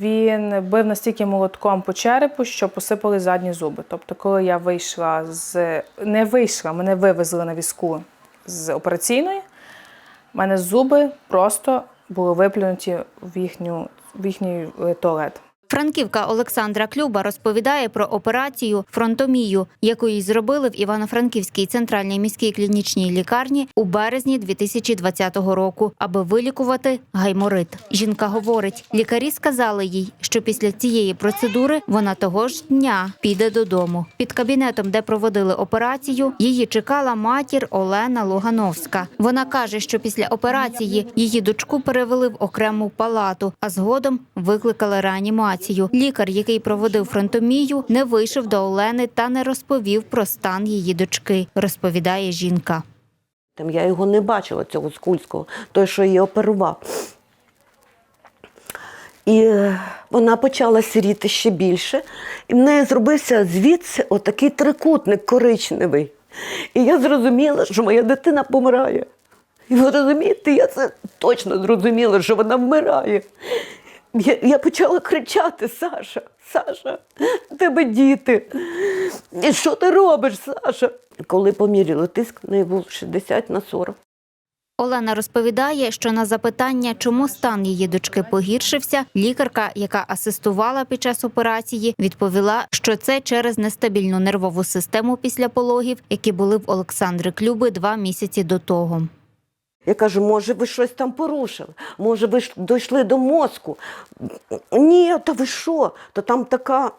Він бив настільки молотком по черепу, що посипали задні зуби. Тобто, коли я вийшла з не вийшла, мене вивезли на візку з операційної, в мене зуби просто були виплюнуті в їхню в їхній е, туалет. Франківка Олександра Клюба розповідає про операцію фронтомію, яку їй зробили в Івано-Франківській центральній міській клінічній лікарні у березні 2020 року, аби вилікувати гайморит. Жінка говорить, лікарі сказали їй, що після цієї процедури вона того ж дня піде додому. Під кабінетом, де проводили операцію, її чекала матір Олена Логановська. Вона каже, що після операції її дочку перевели в окрему палату, а згодом викликали реанімацію. Лікар, який проводив фронтомію, не вийшов до Олени та не розповів про стан її дочки, розповідає жінка. Там я його не бачила, цього скульського, той, що її оперував. І е, вона почала сіріти ще більше, і в неї зробився звідси отакий трикутник коричневий. І я зрозуміла, що моя дитина помирає. І ви розумієте, я це точно зрозуміла, що вона вмирає. Я, я почала кричати: Саша, Саша, в тебе діти. І що ти робиш, Саша? Коли поміряли тиск, в неї був 60 на 40. Олена розповідає, що на запитання, чому стан її дочки погіршився, лікарка, яка асистувала під час операції, відповіла, що це через нестабільну нервову систему після пологів, які були в Олександри Клюби два місяці до того. Я кажу, може, ви щось там порушили? Може, ви дійшли до мозку? Ні, та ви що? То там така.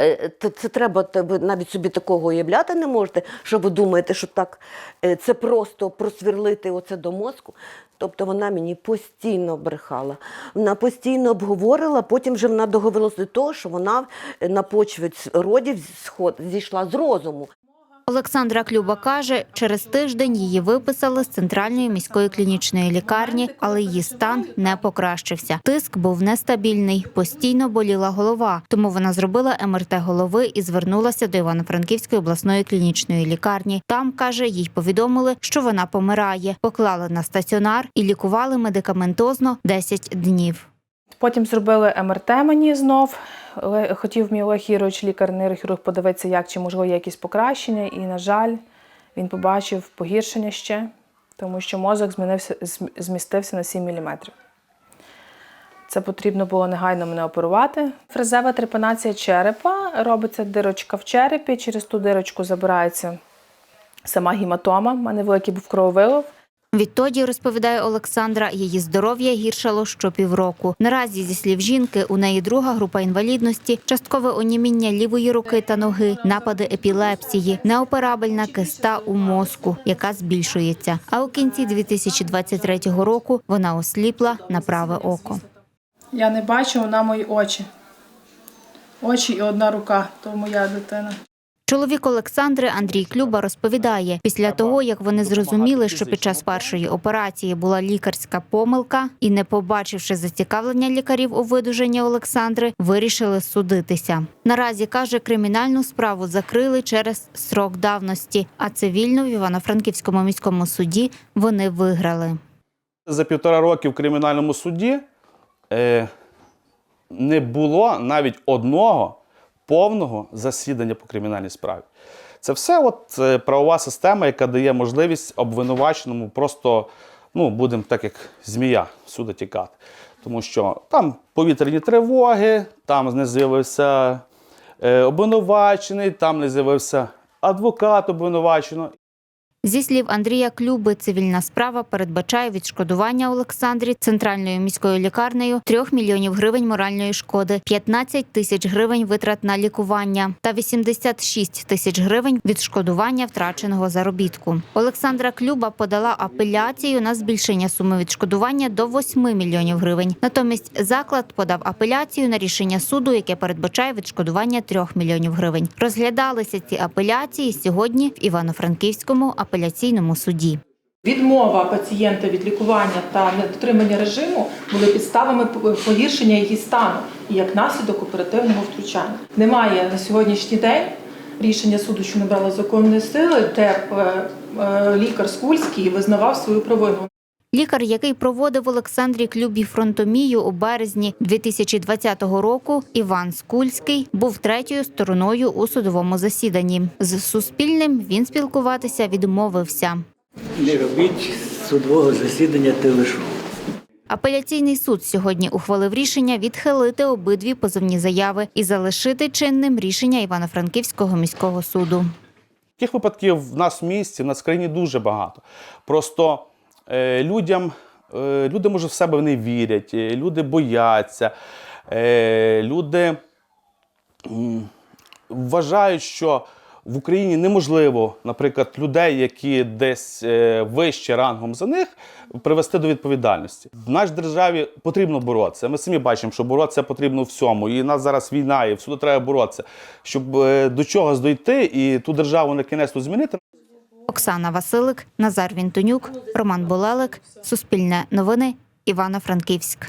Е, Це, треба, ви навіть собі такого уявляти не можете, що ви думаєте, що так е, це просто просвірлити оце до мозку. Тобто вона мені постійно брехала. Вона постійно обговорила, потім вже вона договорилася до того, що вона на почві родів зійшла з розуму. Олександра Клюба каже, через тиждень її виписали з центральної міської клінічної лікарні, але її стан не покращився. Тиск був нестабільний, постійно боліла голова. Тому вона зробила МРТ голови і звернулася до Івано-Франківської обласної клінічної лікарні. Там каже, їй повідомили, що вона помирає. Поклали на стаціонар і лікували медикаментозно 10 днів. Потім зробили МРТ мені знов. Хотів мій Олег лікар, нейрохірург, подивитися, як чи можливо є якісь покращення. І, на жаль, він побачив погіршення ще, тому що мозок змінився, змістився на 7 мм. Це потрібно було негайно мене оперувати. Фрезева трепанація черепа робиться дирочка в черепі, через ту дирочку забирається сама гематома. У мене великий був крововилов. Відтоді, розповідає Олександра, її здоров'я гіршало щопівроку. Наразі, зі слів жінки, у неї друга група інвалідності, часткове оніміння лівої руки та ноги, напади епілепсії, неоперабельна киста у мозку, яка збільшується. А у кінці 2023 року вона осліпла на праве око. Я не бачу, вона мої очі. Очі і одна рука, то моя дитина. Чоловік Олександри Андрій Клюба розповідає, після того як вони зрозуміли, що під час першої операції була лікарська помилка, і не побачивши зацікавлення лікарів у видуженні Олександри, вирішили судитися. Наразі каже, кримінальну справу закрили через срок давності, а цивільну в Івано-Франківському міському суді вони виграли. За півтора роки в кримінальному суді е, не було навіть одного повного засідання по кримінальній справі. Це все от, е, правова система, яка дає можливість обвинуваченому просто, ну, будемо так як змія всюди тікати. Тому що там повітряні тривоги, там не з'явився е, обвинувачений, там не з'явився адвокат обвинуваченого. Зі слів Андрія Клюби, цивільна справа передбачає відшкодування Олександрі центральною міською лікарнею 3 мільйонів гривень моральної шкоди, 15 тисяч гривень витрат на лікування та 86 тисяч гривень відшкодування втраченого заробітку. Олександра Клюба подала апеляцію на збільшення суми відшкодування до 8 мільйонів гривень. Натомість заклад подав апеляцію на рішення суду, яке передбачає відшкодування 3 мільйонів гривень. Розглядалися ці апеляції сьогодні в Івано-Франківському апеляційному суді. Відмова пацієнта від лікування та недотримання режиму були підставами погіршення її стану і як наслідок оперативного втручання. Немає на сьогоднішній день рішення суду, що набрало законної сили, де е, е, лікар Скульський визнавав свою провину. Лікар, який проводив Олександрі Клюбі фронтомію у березні 2020 року, Іван Скульський, був третьою стороною у судовому засіданні. З Суспільним він спілкуватися відмовився. Не робіть судового засідання телешоу. Апеляційний суд сьогодні ухвалив рішення відхилити обидві позовні заяви і залишити чинним рішення Івано-Франківського міського суду. Таких випадків в нас в місті, в нас в країні дуже багато. Просто людям, е, люди, може, в себе не вірять, е, люди бояться, е, люди вважають, що в Україні неможливо, наприклад, людей, які десь е, вище рангом за них, привести до відповідальності. В нашій державі потрібно боротися. Ми самі бачимо, що боротися потрібно всьому. І в нас зараз війна, і всюди треба боротися, щоб е, до чогось дойти і ту державу на кінець змінити. Оксана Василик, Назар Вінтонюк, Роман Болелик, Суспільне новини, Івано-Франківськ.